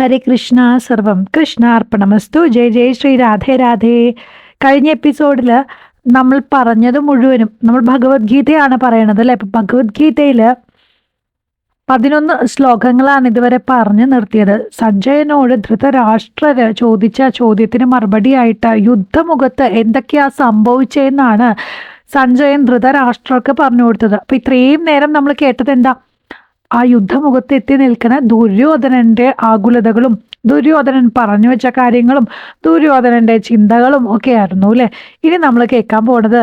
ഹരേ കൃഷ്ണ സർവം കൃഷ്ണ അർപ്പണമസ്തു ജയ് ജയ് ശ്രീ രാധേ രാധേ. കഴിഞ്ഞ എപ്പിസോഡിൽ നമ്മൾ പറഞ്ഞത് മുഴുവനും നമ്മൾ ഭഗവത്ഗീതയാണ് പറയണത് അല്ലേ? അപ്പം ഭഗവത്ഗീതയിൽ പതിനൊന്ന് ശ്ലോകങ്ങളാണ് ഇതുവരെ പറഞ്ഞു നിർത്തിയത്. സഞ്ജയനോട് ധൃതരാഷ്ട്രര് ചോദിച്ച ചോദ്യത്തിന് മറുപടിയായിട്ട് യുദ്ധമുഖത്ത് എന്തൊക്കെയാ സംഭവിച്ചതെന്നാണ് സഞ്ജയൻ ധൃതരാഷ്ട്രർക്ക് പറഞ്ഞു കൊടുത്തത്. അപ്പം ഇത്രയും നേരം നമ്മൾ കേട്ടത് എന്താ? ആ യുദ്ധമുഖത്ത് എത്തി നിൽക്കുന്ന ദുര്യോധനന്റെ ആകുലതകളും ദുര്യോധനൻ പറഞ്ഞു വെച്ച കാര്യങ്ങളും ദുര്യോധനന്റെ ചിന്തകളും ഒക്കെ ആയിരുന്നു അല്ലെ? ഇനി നമ്മൾ കേൾക്കാൻ പോണത്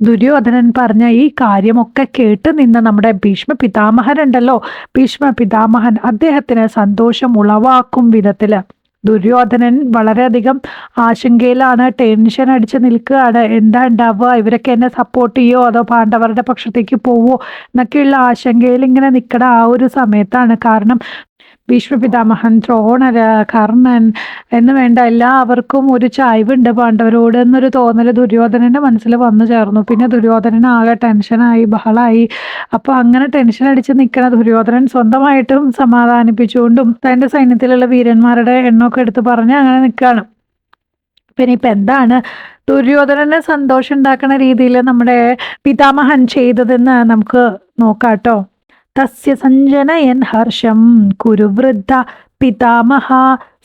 ദുര്യോധനൻ പറഞ്ഞ ഈ കാര്യമൊക്കെ കേട്ട് നിന്ന നമ്മുടെ ഭീഷ്മ പിതാമഹൻ ഉണ്ടല്ലോ ഭീഷ്മ പിതാമഹൻ അദ്ദേഹത്തിന് സന്തോഷം ഉളവാക്കും വിധത്തിൽ. ദുര്യോധനൻ വളരെയധികം ആശങ്കയിലാണ് ടെൻഷൻ അടിച്ച് നിൽക്കുകയാണ്. എന്താ ഉണ്ടാവുക? ഇവരൊക്കെ എന്നെ സപ്പോർട്ട് ചെയ്യോ? അതോ പാണ്ഡവരുടെ പക്ഷത്തേക്ക് പോവോ? എന്നൊക്കെയുള്ള ആശങ്കയിൽ ഇങ്ങനെ നിൽക്കണ ആ ഒരു സമയത്താണ്. കാരണം ഭീഷ്മപിതാമഹൻ ദ്രോണര് കർണൻ എന്ന് വേണ്ട എല്ലാവർക്കും ഒരു ചായ്വുണ്ട് പാണ്ഡവരോട് എന്നൊരു തോന്നൽ ദുര്യോധനന്റെ മനസ്സിൽ വന്നു ചേർന്നു. പിന്നെ ദുര്യോധനൻ ആകെ ടെൻഷനായി ബഹളായി. അപ്പോൾ അങ്ങനെ ടെൻഷൻ അടിച്ച് നിൽക്കുന്ന ദുര്യോധനൻ സ്വന്തമായിട്ടും സമാധാനിപ്പിച്ചുകൊണ്ടും തന്റെ സൈന്യത്തിലുള്ള വീരന്മാരുടെ എണ്ണമൊക്കെ എടുത്ത് പറഞ്ഞ് അങ്ങനെ നിൽക്കുകയാണ് പിന്നെ ഇപ്പൊ എന്താണ്? ദുര്യോധനന് സന്തോഷം ഉണ്ടാക്കുന്ന രീതിയിൽ നമ്മുടെ പിതാമഹൻ ചെയ്തതെന്ന് നമുക്ക് നോക്കാട്ടോ. തസ്യ സഞ്ജനയൻ ഹർഷം കുരുവൃദ്ധ പിതാമഹ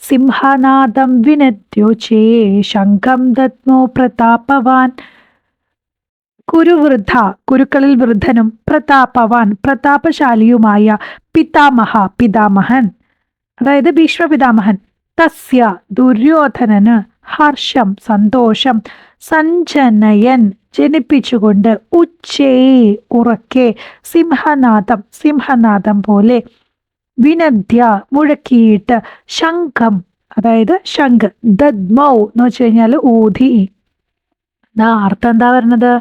സിംഹനാദം വിനദ്യോചേ ശംഖം ദത്മോ പ്രതാപവാൻ കുരുവൃദ്ധ കുരുക്കളിൽ വൃദ്ധനും പ്രതാപവാൻ പ്രതാപശാലിയുമായ പിതാമഹ പിതാമഹൻ അതായത് ഭീഷ്മ പിതാമഹൻ തസ്യ ദുര്യോധനന് ഹർഷം സന്തോഷം സഞ്ജനയൻ ജനിപ്പിച്ചുകൊണ്ട് ഉച്ചേ ഉറക്കെ സിംഹനാഥം സിംഹനാഥം പോലെ വിനദ്യ മുഴക്കിയിട്ട് ശംഖം അതായത് ശംഖ് ദദ്മൗ എന്ന് വെച്ച് കഴിഞ്ഞാൽ ഊതി. എന്നാ അർത്ഥം എന്താ വരുന്നത്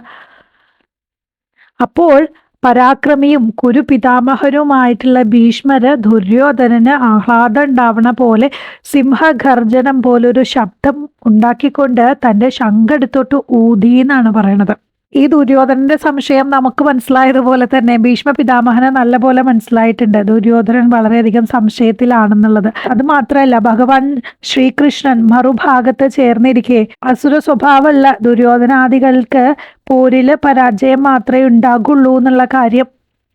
അപ്പോൾ പരാക്രമിയും കുരുപിതാമഹരുമായിട്ടുള്ള ഭീഷ്മര് ദുര്യോധനന് ആഹ്ലാദം ഉണ്ടാവണ പോലെ സിംഹഗർജനം പോലൊരു ശബ്ദം ഉണ്ടാക്കിക്കൊണ്ട് തന്റെ ശങ്കെടുത്തോട്ട് ഊതി എന്നാണ് പറയണത്. ഈ ദുര്യോധനന്റെ സംശയം നമുക്ക് മനസ്സിലായതുപോലെ തന്നെ ഭീഷ്മ പിതാമഹന് നല്ലപോലെ മനസ്സിലായിട്ടുണ്ട്. ദുര്യോധനൻ വളരെയധികം സംശയത്തിലാണെന്നുള്ളത്. അത് മാത്രമല്ല ഭഗവാൻ ശ്രീകൃഷ്ണൻ മറുഭാഗത്ത് ചേർന്നിരിക്കെ അസുര സ്വഭാവമുള്ള ദുര്യോധനാദികൾക്ക് പോരിൽ പരാജയം മാത്രമേ ഉണ്ടാകുള്ളൂ എന്നുള്ള കാര്യം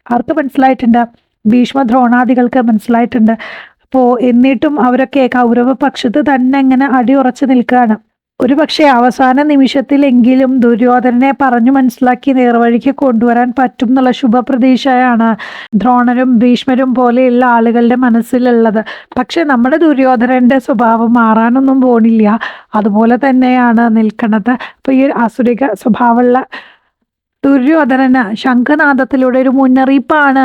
ആർക്ക് മനസ്സിലായിട്ടുണ്ട്. ഭീഷ്മ ദ്രോണാദികൾക്ക് മനസ്സിലായിട്ടുണ്ട്. അപ്പോ എന്നിട്ടും അവരൊക്കെ കൗരവ പക്ഷത്ത് തന്നെ ഇങ്ങനെ അടിയുറച്ചു നിൽക്കുകയാണ്. ഒരു പക്ഷേ അവസാന നിമിഷത്തിലെങ്കിലും ദുര്യോധനനെ പറഞ്ഞു മനസ്സിലാക്കി നേർവഴിക്ക് കൊണ്ടുവരാൻ പറ്റും എന്നുള്ള ശുഭപ്രതീക്ഷയാണ് ദ്രോണരും ഭീഷ്മരും പോലെയുള്ള ആളുകളുടെ മനസ്സിലുള്ളത്. പക്ഷെ നമ്മുടെ ദുര്യോധനന്റെ സ്വഭാവം മാറാനൊന്നും പോണില്ല. അതുപോലെ തന്നെയാണ് നിൽക്കുന്നത്. അപ്പൊ ഈ അസുരിക സ്വഭാവമുള്ള ദുര്യോധനന് ശംഖനാഥത്തിലൂടെ ഒരു മുന്നറിയിപ്പാണ്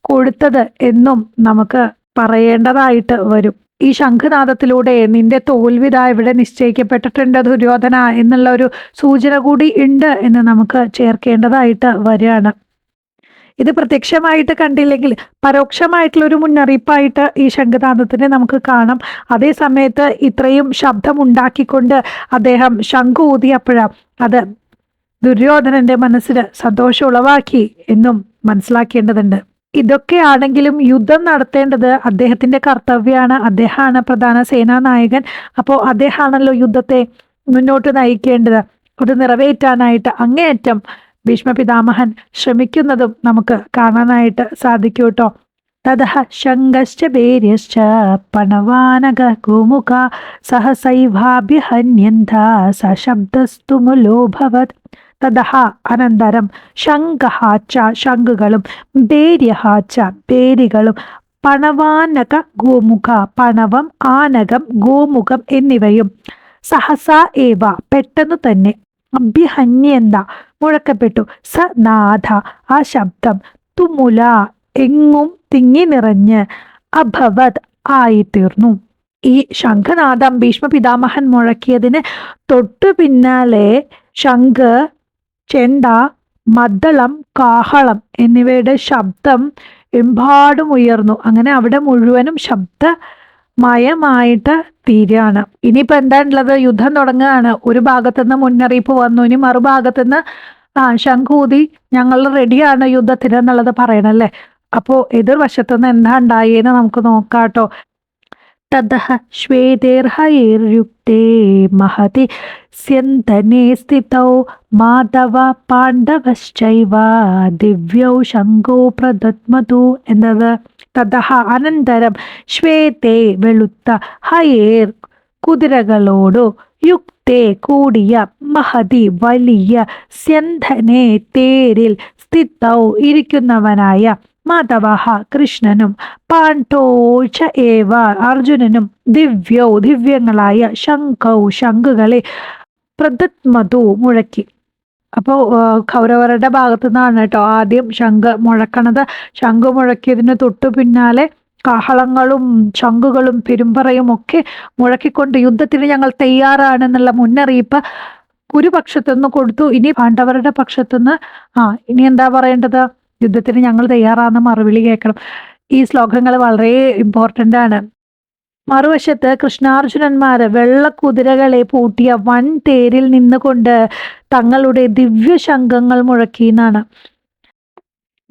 കൊടുത്തത് എന്നും നമുക്ക് പറയേണ്ടതായിട്ട് വരും. ഈ ശംഖുനാഥത്തിലൂടെ നിന്റെ തോൽവിത ഇവിടെ നിശ്ചയിക്കപ്പെട്ടിട്ടുണ്ട് ദുര്യോധന എന്നുള്ള ഒരു സൂചന കൂടി ഉണ്ട് എന്ന് നമുക്ക് ചേർക്കേണ്ടതായിട്ട് വരികയാണ്. ഇത് പ്രത്യക്ഷമായിട്ട് കണ്ടില്ലെങ്കിൽ പരോക്ഷമായിട്ടുള്ള ഒരു മുന്നറിയിപ്പായിട്ട് ഈ ശംഖുനാഥത്തിനെ നമുക്ക് കാണാം. അതേ സമയത്ത് ഇത്രയും ശബ്ദം ഉണ്ടാക്കിക്കൊണ്ട് അദ്ദേഹം ശംഖു ഊതിയപ്പോഴാണ് അത് ദുര്യോധനന്റെ മനസ്സിന് സന്തോഷം ഉളവാക്കി എന്നും മനസ്സിലാക്കേണ്ടതുണ്ട്. ഇതൊക്കെയാണെങ്കിലും യുദ്ധം നടത്തേണ്ടത് അദ്ദേഹത്തിന്റെ കർത്തവ്യമാണ് അദ്ദേഹമാണ് പ്രധാന സേനാനായകൻ. അപ്പോൾ അദ്ദേഹമാണല്ലോ യുദ്ധത്തെ മുന്നോട്ട് നയിക്കേണ്ടത്. അത് നിറവേറ്റാനായിട്ട് അങ്ങേയറ്റം ഭീഷ്മ പിതാമഹൻ ശ്രമിക്കുന്നതും നമുക്ക് കാണാനായിട്ട് സാധിക്കും കേട്ടോ. തഥ ശങ്കശ്ച പണവാനക കുമുഖ സഹസൈവാഭ്യഹന്യന്ത സശബ്ദസ്തു മുലോഭവത് തതഹ അനന്തരം. ശംഖഹാച്ച ശംഖുകളും ബേര്യഹാച്ച ബേരികളും പണവാനക ഗോമുഖ പണവം ആനകം ഗോമുഖം എന്നിവയും. സഹസ ഏവ പെട്ടെന്ന് തന്നെ. അഭ്യഹന്യന്ത മുഴക്കപ്പെട്ടു. സ നാഥ ആ ശബ്ദം. തുമുല എങ്ങും തിങ്ങി നിറഞ്ഞ്. അഭവത് ആയിത്തീർന്നു. ഈ ശംഖനാഥം ഭീഷ്മ പിതാമഹൻ മുഴക്കിയതിന് തൊട്ടു പിന്നാലെ ശംഖ് ചെണ്ട മദ്ദളം കാഹളം എന്നിവയുടെ ശബ്ദം എമ്പാടും ഉയർന്നു. അങ്ങനെ അവിടെ മുഴുവനും ശബ്ദ മയമായിട്ട് തീരുകയാണ് ഇനിയിപ്പോൾ എന്താണുള്ളത് യുദ്ധം തുടങ്ങുകയാണ്. ഒരു ഭാഗത്തുനിന്ന് മുന്നറിയിപ്പ് വന്നു. ഇനി മറുഭാഗത്തുനിന്ന് ആ ശംഖൂതി ഞങ്ങൾ റെഡിയാണ് യുദ്ധത്തിന് എന്നുള്ളത് പറയണല്ലേ? അപ്പോൾ എതിർവശത്തുനിന്ന് എന്താ ഉണ്ടായേന്ന് നമുക്ക് നോക്കാട്ടോ. ततः श्वेतेर्हयैर्युक्ते महति स्यन्तने स्थितौ മാധവ പാണ്ഡവശ്ചൈവ ദിവ്യൗ ശങ്കോ പ്രദത്മതു എന്നത് തതഹ അനന്തരം ശ്വേതേ വെളുത്ത ഹയേർ കുതിരകളോടു യുക്തേ കൂടിയ മഹതി വലിയ സ്യന്ധനെ തേരിൽ സ്ഥിതൗ ഇരിക്കുന്നവനായ മാധവ കൃഷ്ണനും പാണ്ഡോച്ച ഏവ അർജുനനും ദിവ്യോ ദിവ്യങ്ങളായ ശംഖൗ ശംഖുകളെ പ്രദത്മതു മുഴക്കി. അപ്പോൾ കൗരവരുടെ ഭാഗത്തു നിന്നാണ് കേട്ടോ ആദ്യം ശംഖ് മുഴക്കണത്. ശംഖ് മുഴക്കിയതിന് തൊട്ടു പിന്നാലെ കാഹളങ്ങളും ശംഖുകളും പെരുമ്പറയും ഒക്കെ മുഴക്കിക്കൊണ്ട് യുദ്ധത്തിന് ഞങ്ങൾ തയ്യാറാണെന്നുള്ള മുന്നറിയിപ്പ് ഒരു പക്ഷത്തുനിന്ന് കൊടുത്തു. ഇനി പാണ്ഡവരുടെ പക്ഷത്തുനിന്ന് ആ ഇനി എന്താ പറയേണ്ടത്? യുദ്ധത്തിന് ഞങ്ങൾ തയ്യാറാണെന്ന് മറുപടി കേൾക്കണം. ഈ ശ്ലോകങ്ങൾ വളരെ ഇമ്പോർട്ടന്റ് ആണ്. മറുവശത്ത് കൃഷ്ണാർജുനന്മാർ വെള്ളക്കുതിരകളെ പൂട്ടിയ വൻ തേരിൽ നിന്നുകൊണ്ട് തങ്ങളുടെ ദിവ്യ ശംഖങ്ങൾ മുഴക്കി എന്നാണ്.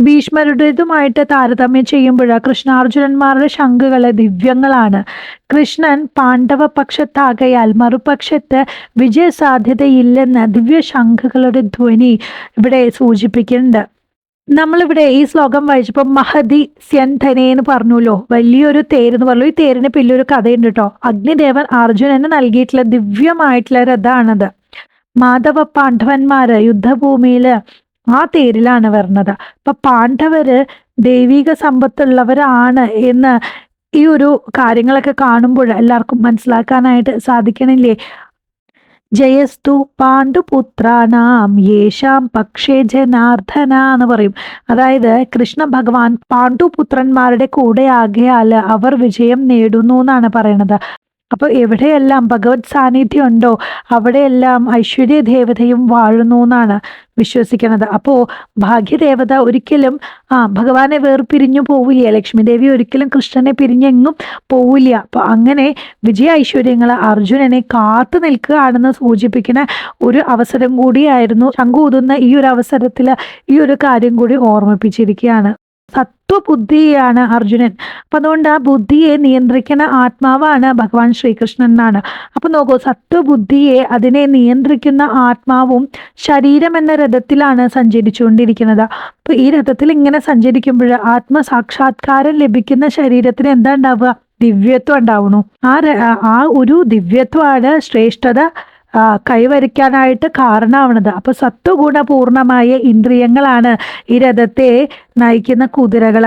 ഭീഷ്മരുടേതുമായിട്ട് താരതമ്യം ചെയ്യുമ്പോൾ കൃഷ്ണാർജുനന്മാരുടെ ശംഖുകൾ ദിവ്യങ്ങളാണ്. കൃഷ്ണൻ പാണ്ഡവ പക്ഷത്താകയാൽ മറുപക്ഷത്ത് വിജയ സാധ്യതയില്ലെന്ന് ദിവ്യ ശംഖുകളുടെ ധ്വനി ഇവിടെ സൂചിപ്പിക്കുന്നുണ്ട്. നമ്മളിവിടെ ഈ ശ്ലോകം വായിച്ചപ്പോൾ മഹതി സ്യന്ധനെ എന്ന് പറഞ്ഞല്ലോ. വലിയൊരു തേര് എന്ന് പറഞ്ഞു ഈ തേരിന് ഒരു കഥയുണ്ട് കേട്ടോ അഗ്നിദേവൻ അർജുനന് നൽകിയിട്ടുള്ള ദിവ്യമായിട്ടുള്ള രഥാണത്. മാധവ പാണ്ഡവന്മാര് യുദ്ധഭൂമിയിൽ ആ തേരിലാണ് വരുന്നത്. അപ്പൊ പാണ്ഡവര് ദൈവിക സമ്പത്തുള്ളവരാണ് എന്ന് ഈ ഒരു കാര്യങ്ങളൊക്കെ കാണുമ്പോൾ എല്ലാവർക്കും മനസ്സിലാക്കാനായിട്ട് സാധിക്കണില്ലേ? ജയസ്തു പാണ്ഡുപുത്രാണാം യേശാം പക്ഷേ ജനാർദ്ദന എന്ന് പറയും. അതായത് കൃഷ്ണ ഭഗവാൻ പാണ്ഡുപുത്രന്മാരുടെ കൂടെ ആകയാൽ അവർ വിജയം നേടുന്നു എന്നാണ് പറയണത്. അപ്പോൾ എവിടെയെല്ലാം ഭഗവത് സാന്നിധ്യം ഉണ്ടോ അവിടെയെല്ലാം ഐശ്വര്യ ദേവതയും വാഴുന്നു എന്നാണ് വിശ്വസിക്കുന്നത് അപ്പോൾ ഭാഗ്യദേവത ഒരിക്കലും ആ ഭഗവാനെ വേർപിരിഞ്ഞു പോവില്ല ലക്ഷ്മി ദേവി ഒരിക്കലും കൃഷ്ണനെ പിരിഞ്ഞെങ്ങും പോവില്ല. അപ്പോൾ അങ്ങനെ വിജയ ഐശ്വര്യങ്ങൾ അർജുനനെ കാത്തു നിൽക്കുകയാണെന്ന് സൂചിപ്പിക്കുന്ന ഒരു അവസരം കൂടിയായിരുന്നു ശങ്കൂതുന്ന ഈ ഒരു അവസരത്തിൽ ഈ ഒരു കാര്യം കൂടി ഓർമ്മിപ്പിച്ചിരിക്കുകയാണ്. സത്വബുദ്ധിയാണ് അർജുനൻ. അപ്പൊ അതുകൊണ്ട് ആ ബുദ്ധിയെ നിയന്ത്രിക്കുന്ന ആത്മാവാണ് ഭഗവാൻ ശ്രീകൃഷ്ണൻ എന്നാണ്. അപ്പൊ നോക്കൂ സത്വബുദ്ധിയെ അതിനെ നിയന്ത്രിക്കുന്ന ആത്മാവും ശരീരം എന്ന രഥത്തിലാണ് സഞ്ചരിച്ചുകൊണ്ടിരിക്കുന്നത്. അപ്പൊ ഈ രഥത്തിൽ ഇങ്ങനെ സഞ്ചരിക്കുമ്പോൾ ആത്മസാക്ഷാത്കാരം ലഭിക്കുന്ന ശരീരത്തിന് എന്താ ഉണ്ടാവുക? ദിവ്യത്വം ഉണ്ടാവുന്നു. ആ ആ ഒരു ദിവ്യത്വമാണ് ശ്രേഷ്ഠത. കൈവരിക്കാനായിട്ട് കാരണമാവണത് അപ്പോൾ സത്വഗുണപൂർണമായ ഇന്ദ്രിയങ്ങളാണ് ഈ രഥത്തെ നയിക്കുന്ന കുതിരകൾ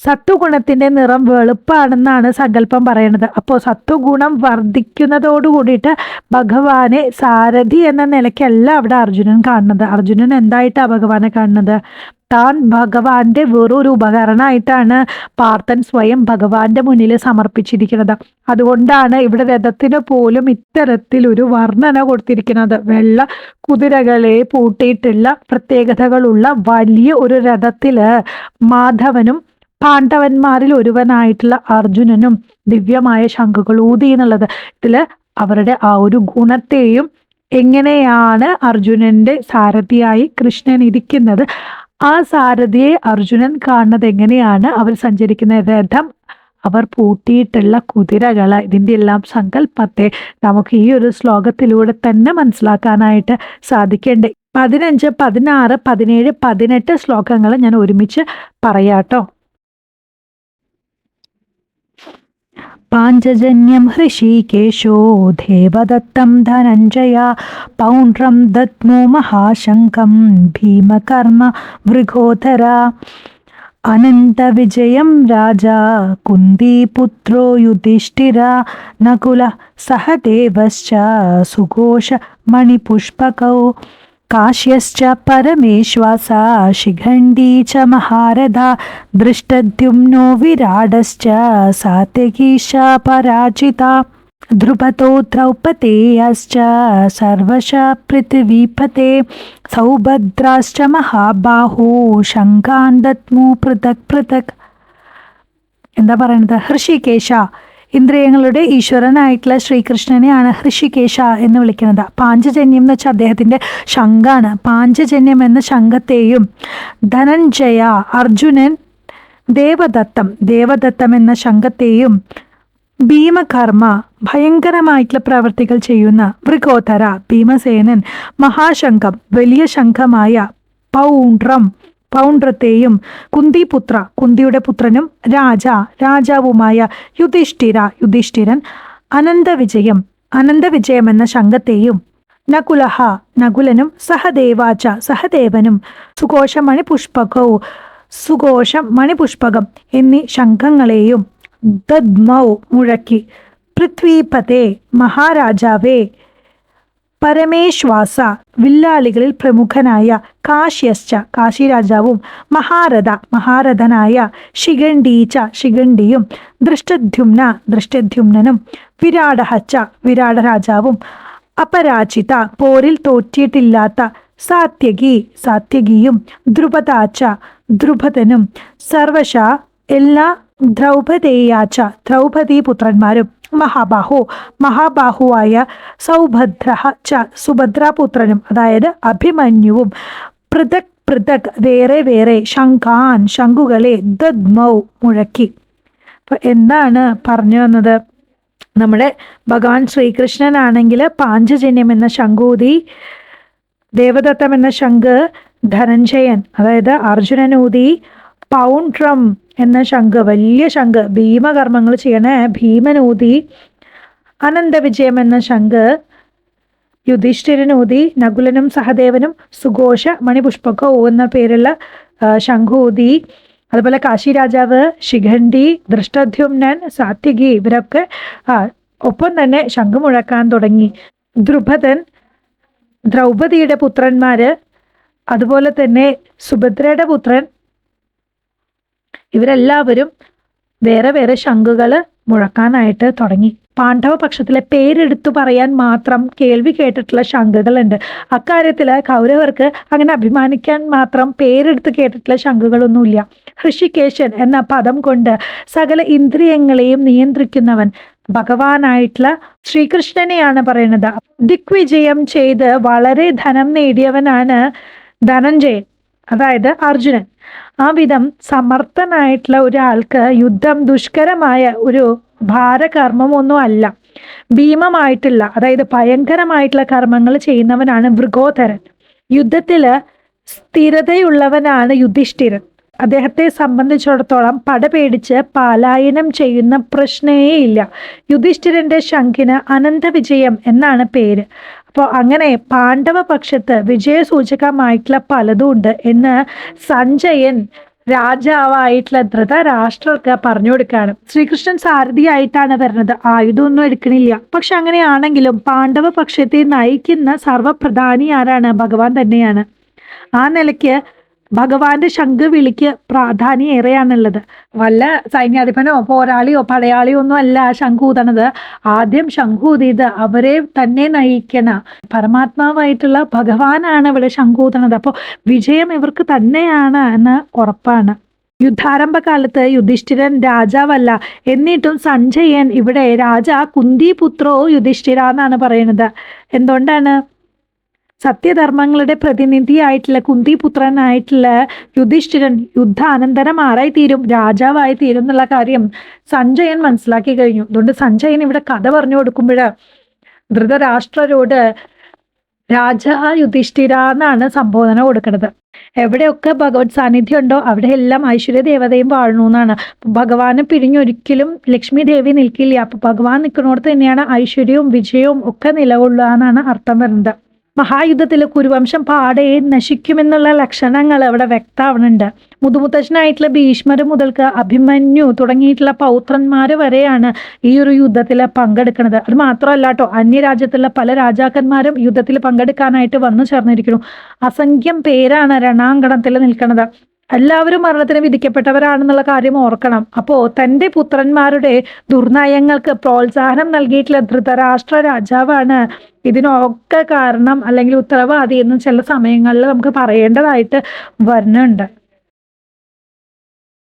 സത്വഗുണത്തിന്റെ നിറം വെളുപ്പാണെന്നാണ് സങ്കല്പം പറയുന്നത് അപ്പോൾ സത്വഗുണം വർദ്ധിക്കുന്നതോട് കൂടിയിട്ട് ഭഗവാനെ സാരഥി എന്ന നിലയ്ക്കല്ല അവിടെ അർജുനൻ കാണുന്നത്. അർജുനൻ എന്തായിട്ടാണ് ഭഗവാനെ കാണുന്നത്? താൻ ഭഗവാന്റെ വെറൊരു ഉപകരണമായിട്ടാണ് പാർത്ഥൻ സ്വയം ഭഗവാന്റെ മുന്നിൽ സമർപ്പിച്ചിരിക്കുന്നത്. അതുകൊണ്ടാണ് ഇവിടെ രഥത്തിന് പോലും ഇത്തരത്തിലൊരു വർണന കൊടുത്തിരിക്കുന്നത്. വെള്ള കുതിരകളെ പൂട്ടിയിട്ടുള്ള പ്രത്യേകതകളുള്ള വലിയ ഒരു രഥത്തിൽ മാധവനും പാണ്ഡവന്മാരിൽ ഒരുവനായിട്ടുള്ള അർജുനനും ദിവ്യമായ ശംഖുകൾ ഊതി എന്നുള്ളത്. ഇതിൽ അവരുടെ ആ ഒരു ഗുണത്തെയും എങ്ങനെയാണ് അർജുനന്റെ സാരഥിയായി കൃഷ്ണൻ ഇരിക്കുന്നത് ആ സാരഥിയെ അർജുനൻ കാണുന്നത് എങ്ങനെയാണ്? അവർ സഞ്ചരിക്കുന്ന രഥം അവർ പൂട്ടിയിട്ടുള്ള കുതിരകൾ ഇതിന്റെ എല്ലാം സങ്കല്പത്തെ നമുക്ക് ഈ ഒരു ശ്ലോകത്തിലൂടെ തന്നെ മനസ്സിലാക്കാനായിട്ട് സാധിക്കേണ്ടേ. പതിനഞ്ച് പതിനാറ് പതിനേഴ് പതിനെട്ട് ശ്ലോകങ്ങൾ ഞാൻ ഒരുമിച്ച് പറയാട്ടോ. पाञ्चजन्यं हृषीकेशो देवदत्तं धनञ्जया पौण्ड्रं दद्मो महाशङ्कं भीमकर्म मृगोधरा अनन्तविजयं राजा कुन्दीपुत्रो युधिष्ठिरा नकुलः सहदेवश्च सुघोषमणिपुष्पकौ കാശ്യശ്ച പരമേശ്വാസ ശിഖണ്ഡീ ച മഹാരഥ ദൃഷ്ടദ്യുംനോ വിരാടശ്ച സാത്യകീശ പരാജിത ധ്രുപതോ ദ്രൗപതേയശ്ച സർവശ പൃഥിവീപത്തെ സൗഭദ്രാശ്ച മഹാബാഹോ ശങ്കാന്തത്മു പൃഥക് പൃഥക്. എന്താ പറയുന്നത് ഹൃഷികേശ. ഇന്ദ്രിയങ്ങളുടെ ഈശ്വരനായിട്ടുള്ള ശ്രീകൃഷ്ണനെയാണ് ഋഷികേശ എന്ന് വിളിക്കുന്നത്. പാഞ്ചജന്യം എന്ന് വെച്ചാൽ അദ്ദേഹത്തിന്റെ ശംഖാണ്. പാഞ്ചജന്യം എന്ന ശംഖത്തെയും ധനഞ്ജയ അർജുനൻ ദേവദത്തം ദേവദത്തം എന്ന ശംഖത്തെയും ഭീമകർമ്മ ഭയങ്കരമായിട്ടുള്ള പ്രവർത്തികൾ ചെയ്യുന്ന വൃഗോധര ഭീമസേനൻ മഹാശംഖം വലിയ ശംഖമായ പൗണ്ട്രം പൗണ്ഡ്രത്തെയും കുന്തിപുത്ര കുന്തിയുടെ പുത്രനും രാജ രാജാവുമായ യുധിഷ്ഠിര യുധിഷ്ഠിരൻ അനന്തവിജയം അനന്തവിജയം എന്ന ശംഖത്തെയും നകുലഹ നകുലനും സഹദേവാച സഹദേവനും സുഘോഷമണി പുഷ്പകവും സുഘോഷം മണിപുഷ്പകം എന്നീ ശംഖങ്ങളെയും ദദ്മൗ മുഴക്കി. പൃഥ്വീപതേ മഹാരാജാവേ പരമേശ്വാസ വില്ലാളികളിൽ പ്രമുഖനായ കാശ്യശ്ച കാശി രാജാവും മഹാരഥ മഹാരഥനായ ശിഖണ്ഡീച്ച ശിഖണ്ഡിയും ദൃഷ്ടദ്യുമ്ന ദൃഷ്ടദ്യുമ്നനും വിരാടഹച്ച വിരാട രാജാവും അപരാജിത പോരിൽ തോറ്റിയിട്ടില്ലാത്ത സാത്യകി സാത്യകിയും ദ്രുപദാച്ച ദ്രുപദനും സർവശ എല്ലാ ദ്രൗപദേയാച്ച ദ്രൗപദീ പുത്രന്മാരും മഹാബാഹു. മഹാബാഹുവായ സൗഭദ്ര ച സുഭദ്രാപുത്രനും അതായത് അഭിമന്യുവും പൃഥക് പൃഥക് വേറെ വേറെ ശങ്കാൻ ശംഖുകളെ ദദ്മൗ മുഴക്കി. എന്താണ് പറഞ്ഞു വന്നത്? നമ്മുടെ ഭഗവാൻ ശ്രീകൃഷ്ണനാണെങ്കിൽ പാഞ്ചജന്യം എന്ന ശംഖൂതി ദേവദത്തം എന്ന ശംഖ് ധനഞ്ജയൻ അതായത് അർജുനനൂതി പൗണ്ട്രം എന്ന ശംഖ് വലിയ ശംഖ് ഭീമകർമ്മങ്ങൾ ചെയ്യണ ഭീമനൂതി അനന്തവിജയം എന്ന ശംഖ് യുധിഷ്ഠിരനൂതി നകുലനും സഹദേവനും സുഘോഷ മണിപുഷ്പക്കോ എന്ന പേരുള്ള ശംഖൂതി അതുപോലെ കാശി രാജാവ് ശിഖണ്ഡി ദൃഷ്ടദ്യുമ്നൻ സാത്വികി ഇവരൊക്കെ ഒപ്പം തന്നെ ശംഖ് മുഴക്കാൻ തുടങ്ങി. ദ്രുപദൻ ദ്രൗപദിയുടെ പുത്രന്മാര് അതുപോലെ തന്നെ സുഭദ്രയുടെ പുത്രൻ ഇവരെല്ലാവരും വേറെ വേറെ ശംഖുകൾ മുഴക്കാനായിട്ട് തുടങ്ങി. പാണ്ഡവ പക്ഷത്തിലെ പേരെടുത്തു പറയാൻ മാത്രം കേൾവി കേട്ടിട്ടുള്ള ശംഖുകളുണ്ട്. അക്കാര്യത്തിൽ കൗരവർക്ക് അങ്ങനെ അഭിമാനിക്കാൻ മാത്രം പേരെടുത്ത് കേട്ടിട്ടുള്ള ശംഖുകളൊന്നുമില്ല. ഋഷികേശൻ എന്ന പദം കൊണ്ട് സകല ഇന്ദ്രിയങ്ങളെയും നിയന്ത്രിക്കുന്നവൻ ഭഗവാനായിട്ടുള്ള ശ്രീകൃഷ്ണനെയാണ് പറയുന്നത്. ദിക്വിജയം ചെയ്ത് വളരെ ധനം നേടിയവനാണ് ധനഞ്ജയൻ. അതായത് അർജുനൻ. ആ വിധം സമർത്ഥനായിട്ടുള്ള ഒരാൾക്ക് യുദ്ധം ദുഷ്കരമായ ഒരു ഭാരകർമ്മമൊന്നും അല്ല. ഭീമമായിട്ടുള്ള അതായത് ഭയങ്കരമായിട്ടുള്ള കർമ്മങ്ങൾ ചെയ്യുന്നവനാണ് മൃഗോധരൻ യുദ്ധത്തിൽ സ്ഥിരതയുള്ളവനാണ് യുധിഷ്ഠിരൻ. അദ്ദേഹത്തെ സംബന്ധിച്ചിടത്തോളം പട പേടിച്ച് പലായനം ചെയ്യുന്ന പ്രശ്നേയില്ല. യുധിഷ്ഠിരന്റെ ശംഖിന് അനന്തവിജയം എന്നാണ് പേര്. അപ്പോൾ അങ്ങനെ പാണ്ഡവ പക്ഷത്ത് വിജയസൂചകമായിട്ടുള്ള പലതും ഉണ്ട് എന്ന് സഞ്ജയൻ രാജാവായിട്ടുള്ള ധൃതരാഷ്ട്രർക്ക് പറഞ്ഞു കൊടുക്കുകയാണ്. ശ്രീകൃഷ്ണൻ സാരഥിയായിട്ടാണ് വരുന്നത്. ആയുധമൊന്നും എടുക്കണില്ല. പക്ഷെ അങ്ങനെയാണെങ്കിലും പാണ്ഡവ പക്ഷത്തെ നയിക്കുന്ന സർവപ്രധാനി ആരാണ്? ഭഗവാൻ തന്നെയാണ്. ആ നിലയ്ക്ക് ഭഗവാന്റെ ശംഖ് വിളിക്ക് പ്രാധാന്യം ഏറെയാണുള്ളത്. വല്ല സൈന്യാധിപനോ പോരാളിയോ പടയാളിയോ ഒന്നും അല്ല ശംഖൂതണത് ആദ്യം ശംഖൂതിയത് അവരെ തന്നെ നയിക്കണ പരമാത്മാവായിട്ടുള്ള ഭഗവാനാണ് ഇവിടെ ശംഖൂതണത് അപ്പോൾ വിജയം ഇവർക്ക് തന്നെയാണ് എന്ന് ഉറപ്പാണ്. യുദ്ധാരംഭ കാലത്ത് യുധിഷ്ഠിരൻ രാജാവല്ല എന്നിട്ടും സഞ്ജയൻ ഇവിടെ രാജ കുന്തിപുത്രോ യുധിഷ്ഠിര എന്നാണ് പറയുന്നത്. എന്തുകൊണ്ടാണ്? സത്യധർമ്മങ്ങളുടെ പ്രതിനിധിയായിട്ടുള്ള കുന്തിപുത്രനായിട്ടുള്ള യുധിഷ്ഠിരൻ യുദ്ധാനന്തരം ആരായി തീരും രാജാവായി തീരും എന്നുള്ള കാര്യം സഞ്ജയൻ മനസ്സിലാക്കി കഴിഞ്ഞു. അതുകൊണ്ട് സഞ്ജയൻ ഇവിടെ കഥ പറഞ്ഞു കൊടുക്കുമ്പോൾ ധൃതരാഷ്ട്രരോട് രാജ യുധിഷ്ഠിര എന്നാണ് സംബോധന കൊടുക്കുന്നത് എവിടെയൊക്കെ ഭഗവത് സാന്നിധ്യം ഉണ്ടോ അവിടെയെല്ലാം ഐശ്വര്യ ദേവതയും വാഴണു എന്നാണ്. ഭഗവാനെ പിരിഞ്ഞൊരിക്കലും ലക്ഷ്മി ദേവി നിൽക്കില്ല. അപ്പൊ ഭഗവാൻ നിൽക്കുന്നിടത്ത് തന്നെയാണ് ഐശ്വര്യവും വിജയവും ഒക്കെ നിലകൊള്ളുക എന്നാണ് അർത്ഥം വരുന്നത്. മഹായുദ്ധത്തിൽ കുരുവംശം പാടെ നശിക്കുമെന്നുള്ള ലക്ഷണങ്ങൾ അവിടെ വ്യക്തമാവുന്നുണ്ട്. മുതുമുത്തച്ഛനായിട്ടുള്ള ഭീഷ്മർ മുതൽക്ക് അഭിമന്യു തുടങ്ങിയിട്ടുള്ള പൗത്രന്മാർ വരെയാണ് ഈ ഒരു യുദ്ധത്തിൽ പങ്കെടുക്കുന്നത്. അത് മാത്രമല്ല കേട്ടോ അന്യരാജ്യത്തുള്ള പല രാജാക്കന്മാരും യുദ്ധത്തിൽ പങ്കെടുക്കാനായിട്ട് വന്നു ചേർന്നിരിക്കുന്നു. അസംഖ്യം പേരാണ് രണാങ്കണത്തിൽ നിൽക്കുന്നത്. എല്ലാവരും മരണത്തിന് വിധിക്കപ്പെട്ടവരാണെന്നുള്ള കാര്യം ഓർക്കണം. അപ്പോൾ തന്റെ പുത്രന്മാരുടെ ദുർനയങ്ങൾക്ക് പ്രോത്സാഹനം നൽകിയിട്ടുള്ള ധൃതരാഷ്ട്ര രാജാവാണ്. ഇതിനൊക്കെ കാരണം അല്ലെങ്കിൽ ഉത്തരവാദി എന്ന് ചില സമയങ്ങളിൽ നമുക്ക് പറയേണ്ടതായിട്ട് വരുന്നുണ്ട്.